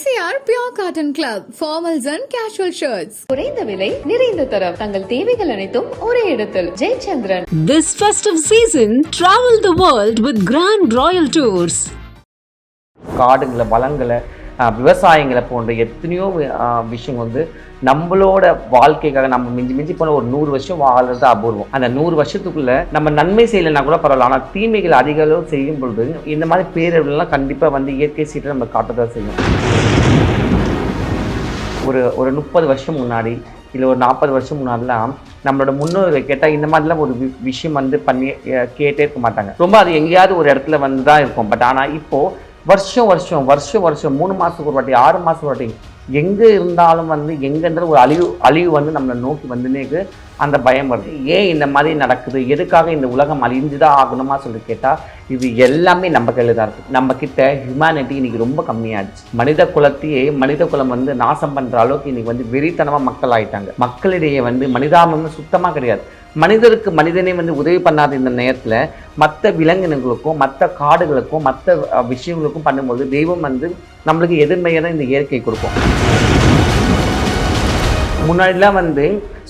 MCR Pure Cotton Club, formals and casual shirts. குறைந்த விலை நிறைந்த தரம் தங்கள் தேவைகள் அனைத்தும் ஒரே இடத்தில் Jayachandran This festive season, travel the world with Grand Royal Tours. காடுங்களை வளங்களை ஆஹ், விவசாயங்களை போன்ற எத்தனையோ விஷயம் வந்து நம்மளோட வாழ்க்கைக்காக நம்ம மிஞ்சி மிஞ்சி போன ஒரு நூறு வருஷம் வாழ்றது அபூர்வம். அந்த நூறு வருஷத்துக்குள்ள நம்ம நன்மை செய்யலைன்னா கூட பரவாயில்ல. ஆனால் தீமைகள் அதிக அளவு செய்யும் பொழுது இந்த மாதிரி பேரவெல்லாம் கண்டிப்பாக வந்து இயற்கை சீட்டை நம்ம காட்டதான் செய்யும். ஒரு ஒரு முப்பது வருஷம் முன்னாடி இல்லை ஒரு நாற்பது வருஷம் முன்னாடிலாம் நம்மளோட முன்னோர்கள் கேட்டால் இந்த மாதிரிலாம் ஒரு வி- விஷயம் வந்து பண்ணி கேட்டே இருக்க மாட்டாங்க. ரொம்ப அது எங்கேயாவது ஒரு இடத்துல வந்து தான் இருக்கும். பட் ஆனால் இப்போது வருஷம் வருஷம் வருஷம் வருஷம் மூணு மாதத்துக்கு ஒரு வாட்டி ஆறு மாதத்துக்கு ஒரு வாட்டி எங்கே இருந்தாலும் வந்து எங்கன்ற ஒரு அழிவு அழிவு வந்து நம்மளை நோக்கி வந்துனேக்கு அந்த பயம் வருது. ஏன் இந்த மாதிரி நடக்குது? எதுக்காக இந்த உலகம் அழிஞ்சு தான் ஆகணுமா சொல்லி கேட்டால் இது எல்லாமே நம்ம கையில் தான் இருக்குது நம்ம கிட்ட ஹியூமனிட்டி இன்னைக்கு ரொம்ப கம்மியாச்சு மனித குலத்தையே மனித குலம் வந்து நாசம் பண்ணுற அளவுக்கு இன்னைக்கு வந்து வெறித்தனமாக மக்கள் ஆகிட்டாங்க மக்களிடையே வந்து மனிதாபம் சுத்தமாக கிடையாது. மனிதருக்கு மனிதனே வந்து உதவி பண்ணாத இந்த நேரத்தில் மற்ற விலங்கினங்களுக்கும் மற்ற காடுகளுக்கும் மற்ற விஷயங்களுக்கும் பண்ணும்போது தெய்வம் வந்து நம்மளுக்கு எதிர்மையாக தான் இந்த இயற்கை கொடுக்கும். முன்னாடிலாம் வந்து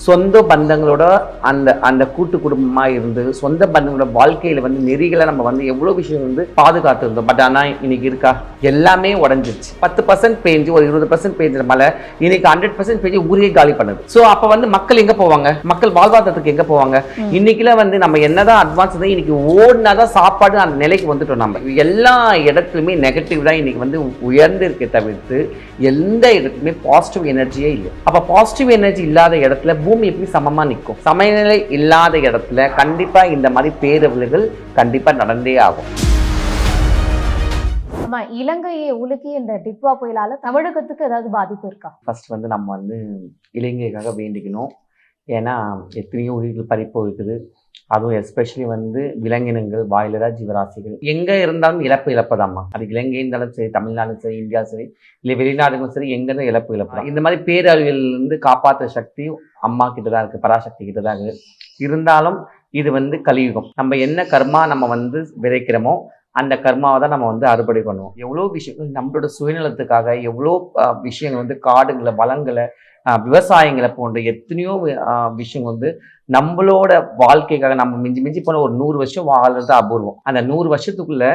சொந்த பந்தங்களோட அந்த அந்த கூட்டு குடும்பமாக இருந்து சொந்த பந்தங்களோட வாழ்க்கையில் வந்து நெறிகளை நம்ம வந்து எவ்வளோ விஷயம் வந்து பாதுகாத்து இருந்தோம் பட் ஆனால் இன்னைக்கு இருக்கா? எல்லாமே உடஞ்சிருச்சு. பத்து பர்சன்ட் பேஞ்சு ஒரு இருபது பர்சன்ட் பேஞ்சுற மலை இன்னைக்கு ஹண்ட்ரட் பர்சன்ட் பேஞ்சு ஊரே காலி பண்ணுது. ஸோ அப்போ வந்து மக்கள் எங்கே போவாங்க? மக்கள் வாழ்வாதாரத்துக்கு எங்கே போவாங்க? இன்னைக்குல வந்து நம்ம என்னதான் அட்வான்ஸ் தான் இன்னைக்கு ஓடினா தான் சாப்பாடு அந்த நிலைக்கு வந்துட்டோம் நம்ம. எல்லா இடத்துலையுமே நெகட்டிவ் தான் இன்னைக்கு வந்து உயர்ந்து இருக்கே தவிர்த்து எந்த இடத்துலையுமே பாசிட்டிவ் எனர்ஜியே இல்லை. அப்போ பாசிட்டிவ் எனர்ஜி இல்லாத இடத்துல பூமி எப்படி சமமாக நிற்கும்? சமநிலை இல்லாத இடத்துல கண்டிப்பாக இந்த மாதிரி பேரவர்கள் கண்டிப்பாக நடந்தே ஆகும். ஆமா இலங்கையை உலுக்கி இந்த டிட்வா புயலால தமிழகத்துக்கு ஏதாவது பாதிப்பு இருக்கா? ஃபர்ஸ்ட் வந்து நம்ம வந்து இலங்கைக்காக வேண்டிக்கணும். ஏன்னா எத்தனையோ உயிர்கள் பறிப்பு இருக்குது அதுவும் எஸ்பெஷலி வந்து விலங்கினங்கள் வாயிலரா ஜீவராசிகள். எங்கே இருந்தாலும் இழப்பு இழப்பதாம்மா. அது இலங்கை இருந்தாலும் சரி தமிழ்நாடும் சரி இந்தியா சரி இல்லை வெளிநாடுகளும் சரி எங்கே இருந்தாலும் இழப்பு இழப்பு இந்த மாதிரி பேரழிவிலிருந்து காப்பாற்றுற சக்தி அம்மா கிட்ட தான் இருக்குது பராசக்தி கிட்ட தான் இருக்குது இருந்தாலும் இது வந்து கலியுகம். நம்ம என்ன கர்மா நம்ம வந்து விதைக்கிறோமோ அந்த கர்மாவை தான் நம்ம வந்து அறுவடை பண்ணுவோம். எவ்வளோ விஷயங்கள் நம்மளோட சுயநலத்துக்காக எவ்வளோ விஷயங்கள் வந்து காடுங்களை வளங்களை விவசாயங்களை போன்ற எத்தனையோ விஷயங்கள் வந்து நம்மளோட வாழ்க்கைக்காக நம்ம மிஞ்சி மிஞ்சி போன ஒரு நூறு வருஷம் வாழ்றது அபூர்வம். அந்த நூறு வருஷத்துக்குள்ள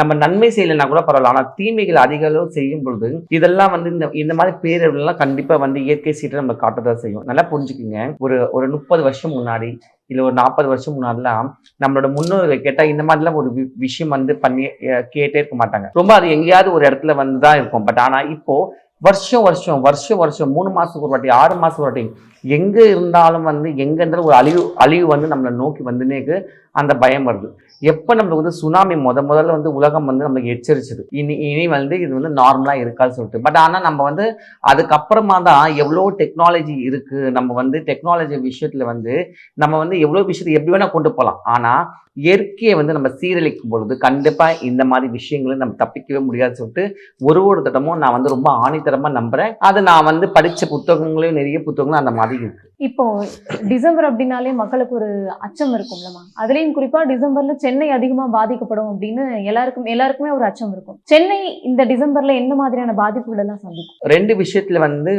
நம்ம நன்மை செய்யலைன்னா கூட பரவாயில்ல. ஆனால் தீமைகள் அதிக அளவு செய்யும் பொழுது இதெல்லாம் வந்து இந்த இந்த மாதிரி பேரவர்கள்லாம் கண்டிப்பாக வந்து இயற்கை சீட்டை நம்ம காட்டதான் செய்யும். நல்லா புரிஞ்சுக்குங்க. ஒரு ஒரு முப்பது வருஷம் முன்னாடி இல்லை ஒரு நாற்பது வருஷம் முன்னாடிலாம் நம்மளோட முன்னோர்கள் கேட்டால் இந்த மாதிரிலாம் ஒரு வி- விஷயம் வந்து பண்ணி கேட்டே இருக்க மாட்டாங்க. ரொம்ப அது எங்கேயாவது ஒரு இடத்துல வந்து தான் இருக்கும். பட் ஆனால் இப்போ வருஷம் வருஷம் வருஷம் வருஷம் மூணு மாதத்துக்கு ஒரு வாட்டி ஆறு மாதத்துக்கு ஒரு வாட்டி எங்கே இருந்தாலும் வந்து எங்கன்ற ஒரு அழிவு அழிவு வந்து நம்மளை நோக்கி வந்துனேக்கு அந்த பயம் வருது. எப்போ நம்மளுக்கு வந்து சுனாமி முத முதல்ல வந்து உலகம் வந்து நம்மளுக்கு எச்சரிச்சது. இனி இனி வந்து இது வந்து நார்மலாக இருக்கான்னு சொல்லிட்டு. பட் ஆனால் நம்ம வந்து அதுக்கப்புறமா தான் எவ்வளோ டெக்னாலஜி இருக்குது நம்ம வந்து டெக்னாலஜி விஷயத்தில் வந்து நம்ம வந்து எவ்வளோ விஷயத்தை எப்படி வேணால் கொண்டு போகலாம் ஆனால் இயற்கையை வந்து நம்ம சீரழிக்கும் பொழுது கண்டிப்பாக இந்த மாதிரி விஷயங்களை நம்ம தப்பிக்கவே முடியாதுன்னு சொல்லிட்டு ஒரு ஒரு திட்டமும் நான் வந்து ரொம்ப ஆணித்தரமாக நம்புகிறேன் அது நான் வந்து படித்த புத்தகங்களையும் நிறைய புத்தகங்களும் அந்த மாதிரி இருக்கு இப்போ டிசம்பர் அப்படின்னாலே மக்களுக்கு ஒரு அச்சம் இருக்கும்லமா அதுலயும் குறிப்பா டிசம்பர்ல சென்னை அதிகமா பாதிக்கப்படும் அப்படின்னு எல்லாருக்கும் எல்லாருக்குமே ஒரு அச்சம் இருக்கும். சென்னை இந்த டிசம்பர்ல என்ன மாதிரியான பாதிப்புகள் எல்லாம் சந்திக்கும்? ரெண்டு விஷயத்துல வந்து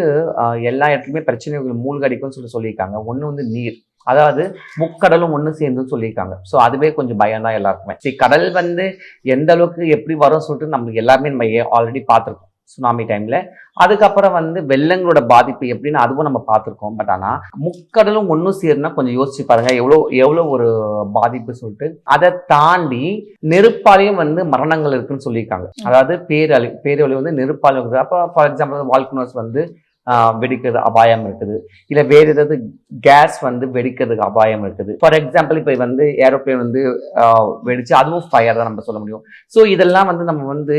எல்லா இடத்துலையுமே பிரச்சனைகள் மூழ்கடிக்கும்னு சொல்லி சொல்லியிருக்காங்க. ஒன்று வந்து நீர் அதாவது முக்கடலும் ஒன்று சேர்ந்துன்னு சொல்லியிருக்காங்க. ஸோ அதுவே கொஞ்சம் பயம் தான் எல்லாருக்குமே. சரி கடல் வந்து எந்த அளவுக்கு எப்படி வரும் சொல்லிட்டு நம்மளுக்கு எல்லாமே நம்ம ஆல்ரெடி பார்த்துருக்கோம். சுனாமி டைம்ல அதுக்கப்புறம் வந்து வெள்ளங்களோட பாதிப்பு எப்படின்னு அதுவும் நம்ம பார்த்துருக்கோம். பட் ஆனால் முக்கடலும் ஒன்றும் சேருனா கொஞ்சம் யோசிச்சு பாருங்க. எவ்வளோ எவ்வளோ ஒரு பாதிப்பு சொல்லிட்டு. அதை தாண்டி நெருப்பாலையும் வந்து மரணங்கள் இருக்குன்னு சொல்லியிருக்காங்க. அதாவது பேரழி பேரழிவு வந்து நெருப்பாலையும் இருக்குது. அப்போ ஃபார் எக்ஸாம்பிள் வால்கனோஸ் வந்து வெடிக்கிறது அபாயம் இருக்குது. இல்லை வேறு ஏதாவது கேஸ் வந்து வெடிக்கிறதுக்கு அபாயம் இருக்குது. ஃபார் எக்ஸாம்பிள் இப்போ வந்து ஏரோப்ளேன் வந்து வெடிச்சு அதுவும் ஃபயர் தான் நம்ம சொல்ல முடியும். ஸோ இதெல்லாம் வந்து நம்ம வந்து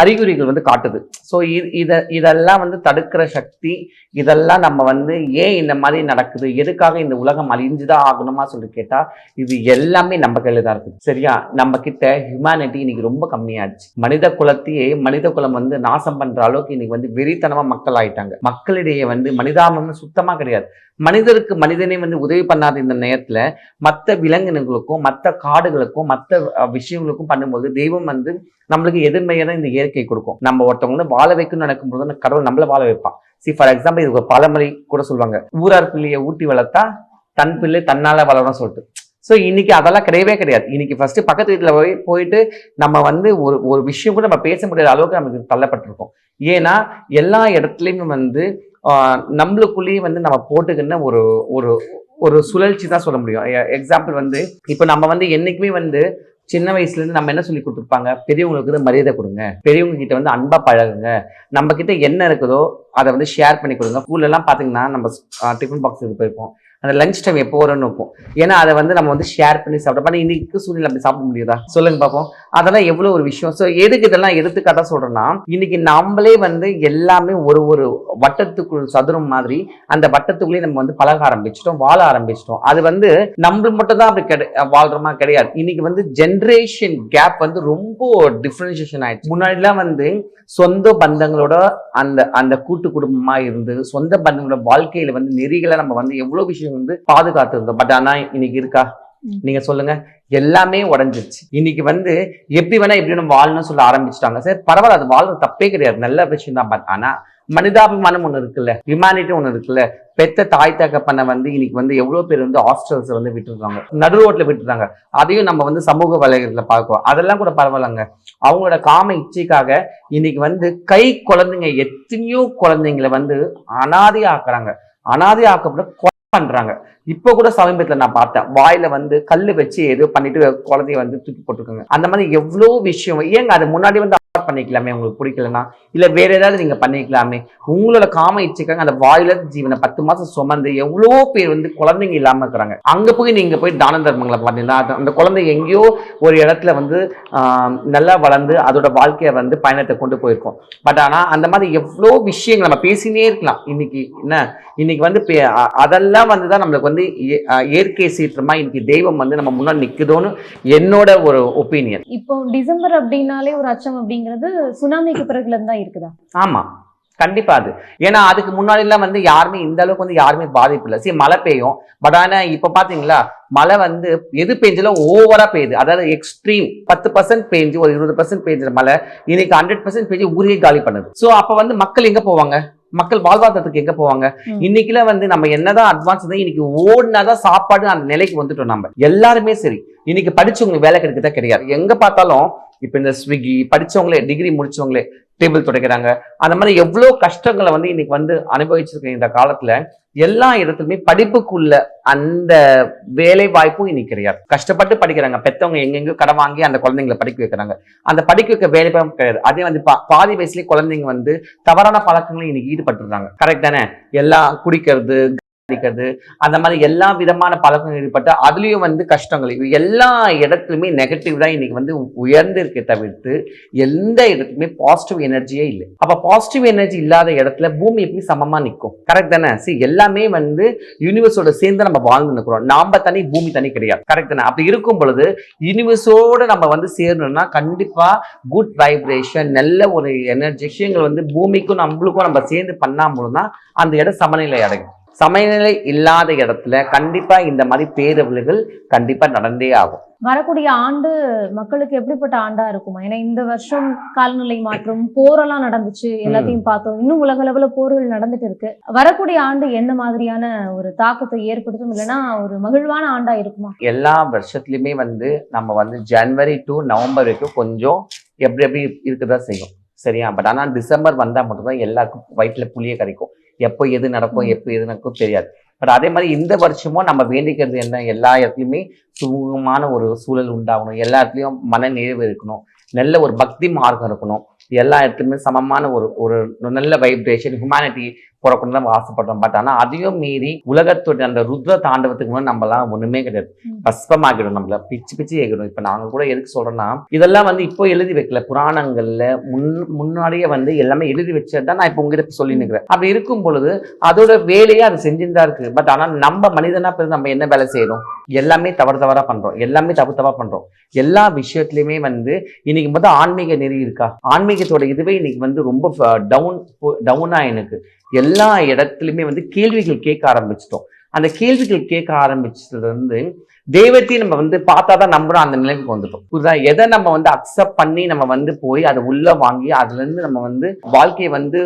அறிகுறிகள் வந்து காட்டுது. ஸோ இதை இதெல்லாம் வந்து தடுக்கிற சக்தி இதெல்லாம் நம்ம வந்து ஏன் இந்த மாதிரி நடக்குது? எதுக்காக இந்த உலகம் அழிஞ்சுதான் ஆகணுமா சொல்லி கேட்டால் இது எல்லாமே நம்ம கையில் தான் இருக்குது. சரியா? நம்ம கிட்ட ஹியூமனிட்டி இன்னைக்கு ரொம்ப கம்மியாச்சு மனித குலத்தையே மனித குலம் வந்து நாசம் பண்ற அளவுக்கு இன்னைக்கு வந்து வெறித்தனமாக மக்கள் ஆயிட்டாங்க. மக்களிடையே வந்து மனிதாபம் சுத்தமாக கிடையாது. மனிதருக்கு மனிதனே வந்து உதவி பண்ணாத இந்த நேரத்தில் மற்ற விலங்கினங்களுக்கும் மற்ற காடுகளுக்கும் மற்ற விஷயங்களுக்கும் பண்ணும்போது தெய்வம் வந்து நம்மளுக்கு எதிர்மையை தான் இந்த இயற்கை கொடுக்கும். நம்ம ஒருத்தவங்க வந்து வாழ வைக்கணும்னு நினைக்கும்போது போது கடவுள் நம்மள வாழ வைப்பான். சி ஃபார் எக்ஸாம்பிள் இது ஒரு பழமொழி கூட சொல்லுவாங்க. ஊரார் பிள்ளையை ஊட்டி வளர்த்தா தன் பிள்ளை தன்னால வளரும் சொல்லிட்டு. ஸோ இன்னைக்கு அதெல்லாம் கிடையவே கிடையாது. இன்னைக்கு ஃபர்ஸ்ட் பக்கத்து வீட்டில் போய் போயிட்டு நம்ம வந்து ஒரு ஒரு விஷயம் கூட நம்ம பேச முடியாத அளவுக்கு நமக்கு தள்ளப்பட்டிருக்கோம். ஏன்னா எல்லா இடத்துலையுமே வந்து நம்மளுக்குள்ளேயே வந்து நம்ம போட்டுக்கின ஒரு ஒரு ஒரு சுழற்சி தான் சொல்ல முடியும். எக்ஸாம்பிள் வந்து இப்போ நம்ம வந்து என்றைக்குமே வந்து சின்ன வயசுல இருந்து நம்ம என்ன சொல்லி கொடுத்துருப்பாங்க? பெரியவங்களுக்கு வந்து மரியாதை கொடுங்க. பெரியவங்க கிட்ட வந்து அன்பா பழகுங்க. நம்ம கிட்ட என்ன இருக்குதோ அதை வந்து ஷேர் பண்ணி கொடுங்க. ஸ்கூல்லலாம் பார்த்தீங்கன்னா நம்ம டிஃபன் பாக்ஸ் போயிருப்போம். அந்த லஞ்ச் டைம் எப்போ வரும்னு வைப்போம். ஏன்னா அதை வந்து நம்ம வந்து ஷேர் பண்ணி சாப்பிட்டோம் ஆனால் இன்னைக்கு சூழ்நிலை அப்படி சாப்பிட முடியுதா? சொல்லுங்க பார்ப்போம் அதெல்லாம் எவ்வளோ ஒரு விஷயம். ஸோ எதுக்கு இதெல்லாம் எடுத்துக்காட்டா சொல்றேன்னா இன்னைக்கு நம்மளே வந்து எல்லாமே ஒரு ஒரு வட்டத்துக்குள் சதுரம் மாதிரி அந்த வட்டத்துக்குள்ளேயே நம்ம வந்து பழக ஆரம்பிச்சிட்டோம் வாழ ஆரம்பிச்சிட்டோம். அது வந்து நம்ம மட்டும் தான் அப்படி கிடை வாழ்றோமா கிடையாது. இன்னைக்கு வந்து ஜென்ரேஷன் கேப் வந்து ரொம்ப டிஃபரன்சியேஷன் ஆயிடுச்சு. முன்னாடிலாம் வந்து சொந்த பந்தங்களோட அந்த அந்த கூட்டு குடும்பமா இருந்து சொந்த பந்தங்களோட வாழ்க்கையில வந்து நெறிகளை நம்ம வந்து எவ்வளோ விஷயம் வந்து பாதுகாத்து இருந்தோம். பட் ஆனா இன்னைக்கு இருக்கா. நீங்க சொல்லுங்க. எல்லாமே உடஞ்சிருச்சு. இன்னைக்கு வந்து எப்படி வேணா எப்படி வேணும் வாழணும்னு சொல்ல ஆரம்பிச்சிட்டாங்க. சரி பரவாயில்ல அது வாழ்றது தப்பே கிடையாது. நல்ல விஷயம் தான். பட் ஆனா மனிதாபிமானம் ஒண்ணு இருக்குல்ல. ஹியூமானிட்டி ஒண்ணு இருக்குல்ல. பெத்த தாய் தகப்பனை வந்து இன்னைக்கு வந்து எவ்வளவு பேர் வந்து ஹாஸ்டல்ஸ் வந்து விட்டுருக்காங்க. நடு ரோட்ல விட்டுருக்காங்க. அதையும் நம்ம வந்து சமூக வலைகள்ல பார்க்கிறோம். அதெல்லாம் கூட பரவாயில்லங்க. அவங்களோட காம இச்சைக்காக இன்னைக்கு வந்து கை குழந்தைங்க எத்தனையோ குழந்தைங்களை வந்து அனாதை ஆக்குறாங்க அனாதை ஆக்கப்பட பண்றாங்க. இப்ப கூட சமீபத்துல நான் பார்த்தேன். வாயில வந்து கல்லு வச்சு ஏதோ பண்ணிட்டு குழந்தைய வந்து தூக்கி போட்டுருக்காங்க. அந்த மாதிரி எவ்வளவு விஷயம். ஏங்க அது முன்னாடி வந்து அவாய்ட் பண்ணிக்கலாமே? உங்களுக்கு பிடிக்கலனா இல்ல வேற ஏதாவது நீங்க பண்ணிக்கலாமே? உங்களோட காம இச்சுக்காங்க அந்த வாயில ஜீவனை பத்து மாசம் சுமந்து எவ்வளவோ பேர் வந்து குழந்தைங்க இல்லாம இருக்கிறாங்க. அங்க போய் நீங்க போய் தான தர்மங்களை பார்த்தீங்கன்னா அந்த குழந்தை எங்கேயோ ஒரு இடத்துல வந்து நல்லா வளர்ந்து அதோட வாழ்க்கையை வந்து பயணத்தை கொண்டு போயிருக்கோம். பட் ஆனா அந்த மாதிரி எவ்வளோ விஷயங்கள் நம்ம பேசினே இருக்கலாம். இன்னைக்கு என்ன? இன்னைக்கு வந்து பே- அதெல்லாம் வந்து தான் நம்மளுக்கு வந்து இயற்கை சீற்றமா இன்னைக்கு தெய்வம் வந்து நம்ம முன்னாடி நிக்குதோன்னு என்னோட ஒரு ஒப்பீனியன் இப்போ டிசம்பர் அப்படின்னாலே ஒரு அச்சம் அப்படிங்கிறது சுனாமிக்கு பிறகுல தான் இருக்குதா? ஆமா. கண்டிப்பா அது. ஏன்னா அதுக்கு முன்னாடி எல்லாம் வந்து யாருமே இந்த அளவுக்கு வந்து யாருமே பாதிப்பு இல்லை. சரி மழை பெய்யும். பட் ஆனா இப்ப பாத்தீங்களா மழை வந்து எது பெஞ்சாலும் ஓவரா பெய்யுது. அதாவது எக்ஸ்ட்ரீம் பத்து பர்சன்ட் பெஞ்சு ஒரு இருபது பர்சன்ட் பெய்ஞ்ச மழை இன்னைக்கு ஹண்ட்ரட் பர்சன்ட் பெஞ்சு ஊரே காலி பண்ணுது. சோ அப்ப வந்து மக்கள் எங்க போவாங்க? மக்கள் வாழ்வாதாரத்துக்கு எங்க போவாங்க. இன்னைக்குல வந்து நம்ம என்னதான் அட்வான்ஸ் தான் இன்னைக்கு ஓடினாதான் சாப்பாடு அந்த நிலைக்கு வந்துட்டோம் நம்ம எல்லாருமே சரி. இன்னைக்கு படிச்சவங்களுக்கு வேலை கிடைக்கதா கிடையாது. எங்க பார்த்தாலும் இப்ப இந்த ஸ்விக்கி படிச்சவங்களே டிகிரி முடிச்சவங்களே டேபிள் துடைக்கிறாங்க. அந்த மாதிரி எவ்வளோ கஷ்டங்களை வந்து இன்னைக்கு வந்து அனுபவிச்சிருக்க இந்த காலத்துல. எல்லா இடத்துலையுமே படிப்புக்குள்ள அந்த வேலை வாய்ப்பும் இன்னைக்கு கிடையாது. கஷ்டப்பட்டு படிக்கிறாங்க. பெற்றவங்க எங்கெங்கோ கடன் வாங்கி அந்த குழந்தைங்களை படிக்க வைக்கிறாங்க. அந்த படிக்க வைக்க வேலை வாய்ப்பு கிடையாது. அதே வந்து பா- பாதி வயசுலேயே குழந்தைங்க வந்து தவறான பழக்கங்களும் இன்னைக்கு ஈடுபட்டுருக்காங்க. கரெக்ட் தானே? எல்லாம் குடிக்கிறது அடிக்கிறது அந்த மாதிரி எல்லா விதமான பழக்கம் ஈடுபட்டு அதுலேயும் வந்து கஷ்டங்கள். எல்லா இடத்துலயுமே நெகட்டிவ் தான் இன்னைக்கு வந்து உயர்ந்து இருக்கே தவிர்த்து எந்த இடத்துலையுமே பாசிட்டிவ் எனர்ஜியே இல்லை. அப்போ பாசிட்டிவ் எனர்ஜி இல்லாத இடத்துல பூமி எப்படி சமமாக நிற்கும்? கரெக்ட் தானே? See எல்லாமே வந்து யூனிவர்ஸோட சேர்ந்து நம்ம வாழ்ந்து நிற்கிறோம் நாம் தனி பூமி தனி கிடையாது. கரெக்ட் தானே? அப்படி இருக்கும் பொழுது யூனிவர்ஸோடு நம்ம வந்து சேரணும்னா கண்டிப்பாக குட் வைப்ரேஷன் நல்ல ஒரு எனர்ஜி விஷயங்கள் வந்து பூமிக்கும் நம்மளுக்கும் நம்ம சேர்ந்து பண்ணாமலும் தான் அந்த இடம் சமநிலை அடையும். சமநிலை இல்லாத இடத்துல கண்டிப்பா இந்த மாதிரி பேரவழிகள் கண்டிப்பா நடந்தே ஆகும். வரக்கூடிய ஆண்டு மக்களுக்கு எப்படிப்பட்ட ஆண்டா இருக்குமா? ஏன்னா இந்த வருஷம் காலநிலை மாற்றம் போரெல்லாம் நடந்துச்சு எல்லாத்தையும் பார்த்தோம். இன்னும் உலக அளவுல போர்கள் நடந்துட்டு இருக்கு. வரக்கூடிய ஆண்டு எந்த மாதிரியான ஒரு தாக்கத்தை ஏற்படுத்தும்? இல்லைன்னா ஒரு மகிழ்வான ஆண்டா இருக்குமா? எல்லா வருஷத்துலயுமே வந்து நம்ம வந்து ஜனவரி டு நவம்பர் வரைக்கும் கொஞ்சம் எப்படி எப்படி இருக்கதா செய்யும். சரியா? பட் ஆனா டிசம்பர் வந்தா மட்டும்தான் எல்லாருக்கும் வயிற்றுல புளிய கரைக்கும். எப்போ எது நடக்கும் எப்போ எது நடக்கும் தெரியாது. பட் அதே மாதிரி இந்த வருஷமும் நம்ம வேண்டிக்கிறது என்ன? எல்லா இடத்துலையுமே சுமூகமான ஒரு சூழல் உண்டாகணும். எல்லா இடத்துலையும் மன நிறைவு இருக்கணும். நல்ல ஒரு பக்தி மார்க்கம் இருக்கணும். எல்லா இடத்துலையுமே சமமான ஒரு ஒரு நல்ல வைப்ரேஷன் ஹியூமனிட்டி பிறக்கணும் நம்ம ஆசைப்படுறோம். பட் ஆனா அதையும் மீறி உலகத்தோட அந்த ருத்ர தாண்டவத்துக்கு முன்னாடி நம்மலாம் ஒண்ணுமே கிடையாது. ம். பஸ்பமாகிடும் நம்மள. பிச்சு பிச்சு ஏகிடும் இப்ப நாங்க கூட எதுக்கு சொல்றோம்னா இதெல்லாம் வந்து இப்போ எழுதி வைக்கல. புராணங்கள்ல முன் முன்னாடியே வந்து எல்லாமே எழுதி வச்சது தான் நான் இப்போ உங்ககிட்ட சொல்லி நிற்கிறேன் அப்படி இருக்கும் பொழுது அதோட வேலையே அது செஞ்சுட்டு தான் இருக்கு. பட் ஆனா நம்ம மனிதனா பிறகு நம்ம என்ன வேலை செய்யறோம் எல்லாமே தவறு தவறா பண்றோம். எல்லாமே தப்பு தப்பா பண்றோம். எல்லா விஷயத்துலயுமே வந்து இன்னைக்கு மொத்தம் ஆன்மீக நெறி இருக்கா? ஆன்மீகத்தோட இதுவே இன்னைக்கு வந்து ரொம்ப டவுன் டவுனா எனக்கு. எல்லா இடத்துலையுமே வந்து கேள்விகள் கேட்க ஆரம்பிச்சிட்டோம். அந்த கேள்விகள் கேட்க ஆரம்பிச்சதுல இருந்து தெய்வத்தையும் நம்ம வந்து பார்த்தா தான் நம்புறோம் அந்த நிலைமைக்கு வந்துட்டோம். புரியுதா? எதை நம்ம வந்து அக்செப்ட் பண்ணி நம்ம வந்து போய் அதை உள்ள வாங்கி அதுல இருந்து நம்ம வந்து வாழ்க்கையை வந்து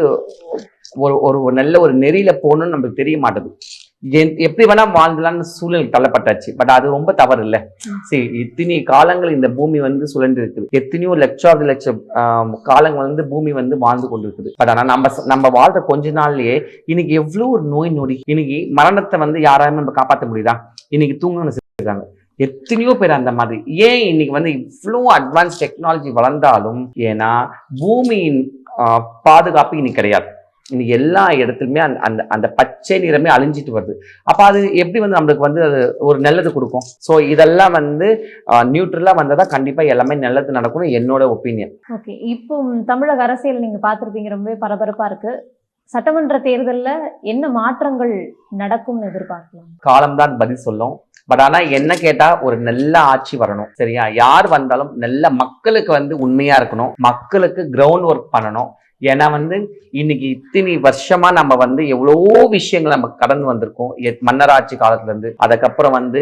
ஒரு ஒரு நல்ல ஒரு நெறியில போகணும்னு நமக்கு தெரிய மாட்டேது. எப்படி வேணா வாழ்ந்தலாம்னு சூழல் தள்ளப்பட்டாச்சு. பட் அது ரொம்ப தவறு இல்ல சரி இத்தனை காலங்கள் இந்த பூமி வந்து சுழன்று இருக்குது எத்தனையோ லட்சாவது லட்சம் காலங்கள் வந்து பூமி வந்து வாழ்ந்து கொண்டு இருக்குது பட் ஆனா நம்ம நம்ம வாழ்ற கொஞ்ச நாள்லயே இன்னைக்கு எவ்வளவு ஒரு நோய் நொடி இன்னைக்கு மரணத்தை வந்து யாராலுமே நம்ம காப்பாற்ற முடியுதா? இன்னைக்கு தூங்கணும்னு செஞ்சுருக்காங்க எத்தனையோ பேர் அந்த மாதிரி. ஏன் இன்னைக்கு வந்து இவ்வளோ அட்வான்ஸ் டெக்னாலஜி வளர்ந்தாலும் ஏன்னா பூமியின் ஆஹ், பாதுகாப்பு இன்னைக்கு கிடையாது. இன்னைக்கு எல்லா இடத்துலையுமே அந்த அந்த அந்த பச்சை நிறமே அழிஞ்சிட்டு வருது. அப்ப அது எப்படி வந்து நம்மளுக்கு வந்து அது ஒரு நல்லது கொடுக்கும்? ஸோ இதெல்லாம் வந்து நியூட்ரலா வந்ததா கண்டிப்பா எல்லாமே நல்லது நடக்கும்னு என்னோட ஒப்பீனியன் ஓகே இப்போ தமிழக அரசியல் நீங்க பார்த்திருப்பீங்க. ரொம்பவே பரபரப்பா இருக்கு. சட்டமன்ற தேர்தல்ல என்ன மாற்றங்கள் நடக்கும்னு எதிர்பார்க்கலாம்? காலம்தான் பதில் சொல்லும். பட் ஆனா என்ன கேட்டா ஒரு நல்ல ஆட்சி வரணும். சரியா? யார் வந்தாலும் நல்ல மக்களுக்கு வந்து உண்மையா இருக்கணும். மக்களுக்கு கிரவுண்ட் ஒர்க் பண்ணணும். ஏன்னா வந்து இன்னைக்கு இத்தனை வருஷமா நம்ம வந்து எவ்வளவோ விஷயங்கள் நம்ம கடந்து வந்திருக்கோம். மன்னராட்சி காலத்துல இருந்து அதுக்கப்புறம் வந்து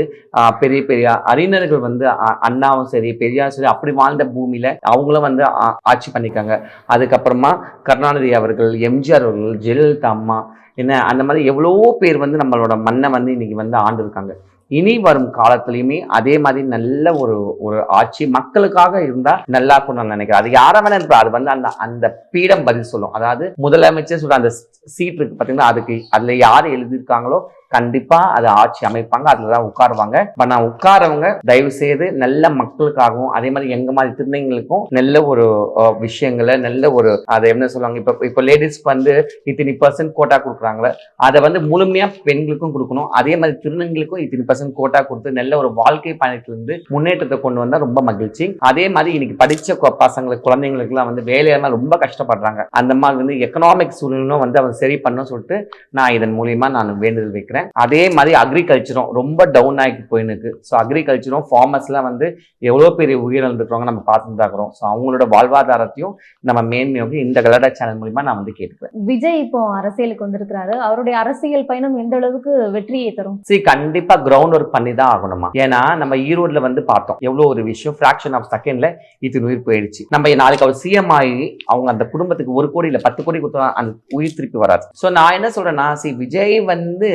பெரிய பெரிய அறிஞர்கள் வந்து அ- அண்ணாவும் சரி பெரியாரும் சரி அப்படி வாழ்ந்த பூமியில அவங்களும் வந்து ஆட்சி பண்ணிக்காங்க அதுக்கப்புறமா கருணாநிதி அவர்கள் எம்ஜிஆர் அவர்கள் ஜெயலலிதா அம்மா என்ன அந்த மாதிரி எவ்வளவோ பேர் வந்து நம்மளோட மண்ணை வந்து இன்னைக்கு வந்து ஆண்டு இருக்காங்க இனி வரும் காலத்துலயுமே அதே மாதிரி நல்ல ஒரு ஒரு ஆட்சி மக்களுக்காக இருந்தா நல்லா இருக்கும்னு நான் நினைக்கிறேன். அது யாரை வேணா இருப்பா அது வந்து அந்த அந்த பீடம் பதில் சொல்லும். அதாவது முதலமைச்சர் சொல்ற அந்த சீட் இருக்கு பாத்தீங்கன்னா அதுக்கு அதுல யார் எழுதியிருக்காங்களோ கண்டிப்பா அது ஆட்சி அமைப்பாங்க அதுலதான் உட்காருவாங்க. பட் நான் உட்காரவங்க தயவு செய்து நல்ல மக்களுக்காகவும் அதே மாதிரி எங்க மாதிரி திருநங்களுக்கும் நல்ல ஒரு விஷயங்களை நல்ல ஒரு அதை என்ன சொல்லுவாங்க இப்ப இப்ப லேடிஸ்க்கு வந்து இத்தனை பர்சன்ட் கோட்டா கொடுக்குறாங்களே அதை வந்து முழுமையா பெண்களுக்கும் கொடுக்கணும். அதே மாதிரி திருநங்களுக்கும் இத்தனை பர்சன்ட் கோட்டா கொடுத்து நல்ல ஒரு வாழ்க்கை பயணத்திலிருந்து முன்னேற்றத்தை கொண்டு வந்தா ரொம்ப மகிழ்ச்சி. அதே மாதிரி இன்னைக்கு படிச்ச கொ- பசங்களுக்கு குழந்தைங்களுக்குலாம் வந்து வேலையெல்லாம் ரொம்ப கஷ்டப்படுறாங்க. அந்த மாதிரி வந்து எக்கனாமிக் சூழ்நிலும் வந்து அவங்க சரி பண்ணணும்னு சொல்லிட்டு நான் இதன் மூலியமா நான் வேண்டுதல் வைக்கிறேன். அதே மாதிரி அக்ரிகல்ச்சரும் ரொம்ப டவுன் ஆகி போயிருக்கு ஸோ அக்ரிகல்ச்சரும் ஃபார்மர்ஸ்லாம் வந்து எவ்வளோ பெரிய உயிரிழந்துருக்காங்க நம்ம பார்த்துட்டு தான் இருக்கிறோம் ஸோ அவங்களோட வாழ்வாதாரத்தையும் நம்ம மேன்மையோக்கு இந்த கலடா சேனல் மூலியமா நான் வந்து கேட்டுக்கிறேன். விஜய் இப்போ அரசியலுக்கு வந்திருக்கிறாரு. அவருடைய அரசியல் பயணம் எந்த அளவுக்கு வெற்றியை தரும்? சரி கண்டிப்பா கிரவுண்ட் ஒர்க் பண்ணி தான் ஆகணுமா? ஏன்னா நம்ம ஈரோட்ல வந்து பார்த்தோம். எவ்வளவு ஒரு விஷயம் ஃபிராக்ஷன் ஆஃப் செகண்ட்ல இத்தனை உயிர் போயிடுச்சு. நம்ம நாளைக்கு அவர் சிஎம் ஆகி அவங்க அந்த குடும்பத்துக்கு ஒரு கோடி இல்ல பத்து கோடி கொடுத்தா அந்த உயிர் திருப்பி வராது. ஸோ நான் என்ன சொல்றேன்னா சி விஜய் வந்து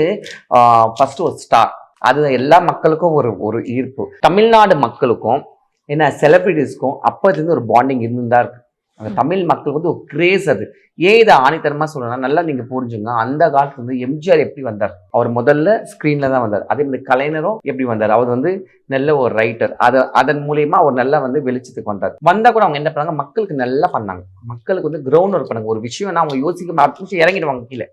ஃபர்ஸ்ட் ஒரு ஸ்டார் அது எல்லா மக்களுக்கும் ஒரு ஒரு ஈர்ப்பு. தமிழ்நாடு மக்களுக்கும் என்ன செலிபிரிட்டிஸ்க்கும் அப்போதுலேருந்து ஒரு பாண்டிங் இருந்துதான் இருக்குது இருக்கு. அந்த தமிழ் மக்களுக்கு வந்து ஒரு கிரேஸ் அது. ஏன் இதை ஆணித்தரமாக சொல்லணும்னா நல்லா நீங்கள் புரிஞ்சுங்க அந்த காலத்துல வந்து எம்ஜிஆர் எப்படி வந்தார்? அவர் முதல்ல ஸ்க்ரீனில் தான் வந்தார். அதே மாதிரி கலைஞரும் எப்படி வந்தார்? அவர் வந்து நல்ல ஒரு ரைட்டர் அதை அதன் மூலியமா அவர் நல்லா வந்து வெளிச்சத்துக்கு வந்தார். வந்தா கூட அவங்க என்ன பண்ணாங்க? மக்களுக்கு நல்லா பண்ணாங்க. மக்களுக்கு வந்து கிரவுண்ட் ஒர்க் பண்ணாங்க. ஒரு விஷயம் அவங்க யோசிக்க அடுத்த விஷயம் இறங்கிடுவாங்க கீழே.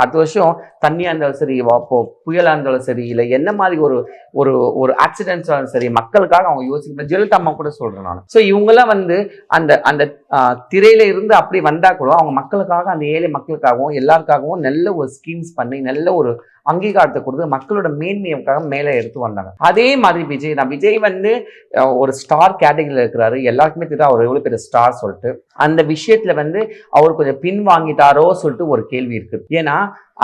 அடுத்த வருஷம் தண்ணியா இருந்தாலும் சரி அப்போ புயலா இருந்தாலும் சரி இல்லை என்ன மாதிரி ஒரு ஒரு ஒரு ஆக்சிடென்ட்ஸ் சரி மக்களுக்காக அவங்க யோசிக்கணும் ஜெயலலிதா அம்மா கூட சொல்றேன் நான். ஸோ இவங்கெல்லாம் வந்து அந்த அந்த திரையில இருந்து அப்படி வந்தா கூட அவங்க மக்களுக்காக அந்த ஏழை மக்களுக்காகவும் எல்லாருக்காகவும் நல்ல ஒரு ஸ்கீம்ஸ் பண்ணி நல்ல ஒரு அங்கீகாரத்தை கொடுத்து மக்களோட மேன்மையுக்காக மேலே எடுத்து வந்தாங்க. அதே மாதிரி விஜய் தான். விஜய் வந்து ஒரு ஸ்டார் கேட்டகரியில் இருக்கிறாரு. எல்லாருக்குமே தெரியும் அவர் எவ்வளோ பெரிய ஸ்டார் சொல்லிட்டு. அந்த விஷயத்தில் வந்து அவர் கொஞ்சம் பின் வாங்கிட்டாரோ சொல்லிட்டு ஒரு கேள்வி இருக்குது. ஏன்னா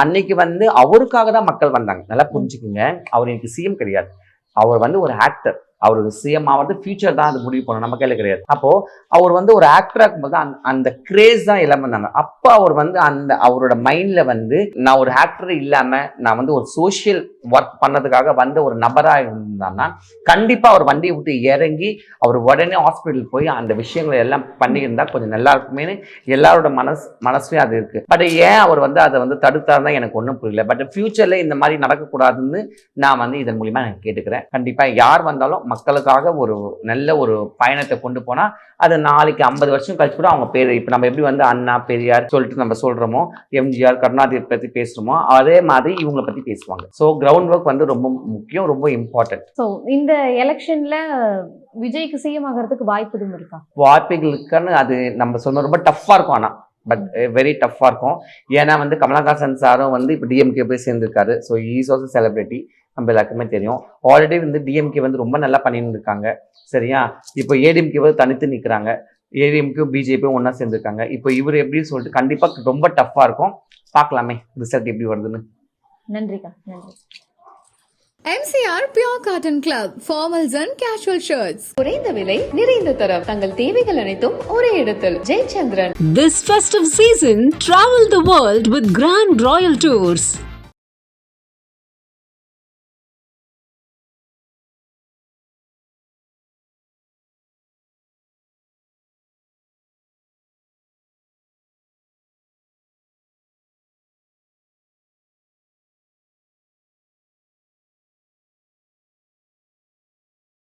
அன்னைக்கு வந்து அவருக்காக தான் மக்கள் வந்தாங்க. நல்லா புரிஞ்சுக்குங்க. அவர் எனக்கு சிஎம் கிடையாது. அவர் வந்து ஒரு ஆக்டர் அவருக்கு சிஎம் ஆகிறது ஃபியூச்சர் தான் அது முடிவு பண்ணணும். நம்ம கையில் கிடையாது. அப்போது அவர் வந்து ஒரு ஆக்டராக இருக்கும்போது அந்த- அந்த கிரேஸ் தான் எல்லாம் வந்தாங்க அப்போ அவர் வந்து அந்த அவரோட மைண்டில் வந்து நான் ஒரு ஆக்டர் இல்லாமல் நான் வந்து ஒரு சோஷியல் ஒர்க் பண்ணதுக்காக வந்த ஒரு நபராக இருந்தான்னா கண்டிப்பாக அவர் வண்டியை விட்டு இறங்கி அவர் உடனே ஹாஸ்பிட்டல் போய் அந்த விஷயங்களை எல்லாம் பண்ணியிருந்தா கொஞ்சம் நல்லா இருக்குமேனு எல்லாரோட மனசு மனசுலயும் அது இருக்குது பட் ஏன் அவர் வந்து அதை வந்து தடுத்தாருன்னா எனக்கு ஒன்றும் புரியல. பட் ஃப்யூச்சரில் இந்த மாதிரி நடக்கக்கூடாதுன்னு நான் வந்து இதன் மூலிமா நான் கேட்டுக்கிறேன். கண்டிப்பாக யார் வந்தாலும் மக்களுக்காக ஒரு நல்ல ஒரு பயணத்தை கொண்டு போனா அது நாளைக்கு ஐம்பது வருஷம் கழிச்சு கூட அவங்க பேர் இப்போ நம்ம எப்படி வந்து அண்ணா பெரியார் சொல்லிட்டு நம்ம சொல்றோமோ எம்ஜிஆர் கருணாநிதி பத்தி பேசுறோமோ அதே மாதிரி இவங்களை பத்தி பேசுவாங்க. ஸோ கிரவுண்ட் ஒர்க் வந்து ரொம்ப முக்கியம் ரொம்ப இம்பார்ட்டன்ட் ஸோ இந்த எலெக்ஷன்ல விஜய்க்கு சிஎம் ஆகிறதுக்கு வாய்ப்பு எதுவும் இருக்கா? வாய்ப்புகளுக்குன்னு அது நம்ம சொன்ன ரொம்ப டஃப்பாக இருக்கும் ஆனால் பட் வெரி டஃப்பாக இருக்கும். ஏன்னா வந்து கமலஹாசன் சாரும் வந்து இப்போ டிஎம்கே போய் சேர்ந்திருக்காரு. ஸோ ஈஸ் ஆல்சோ செலிபிரிட்டி நம்ம எல்லாருக்குமே தெரியும். ஆல்ரெடி வந்து டிஎம்கே வந்து ரொம்ப நல்லா பண்ணிட்டு இருக்காங்க. சரியா? இப்போ ஏடிஎம்கே வந்து தனித்து நிற்கிறாங்க ஏடிஎம்கே பிஜேபியும் ஒன்றா சேர்ந்துருக்காங்க. இப்போ இவர் எப்படின்னு சொல்லிட்டு கண்டிப்பாக ரொம்ப டஃப்பாக இருக்கும். பார்க்கலாமே ரிசல்ட் எப்படி வருதுன்னு. நன்றிக்கா நன்றி. MCR Pure Cotton Club, formals and casual shirts. குறைந்த விலை நிறைந்த தரம் தங்கள் தேவைகள் அனைத்தும் ஒரே இடத்தில் Jayachandran This festive season, travel the world with Grand Royal Tours.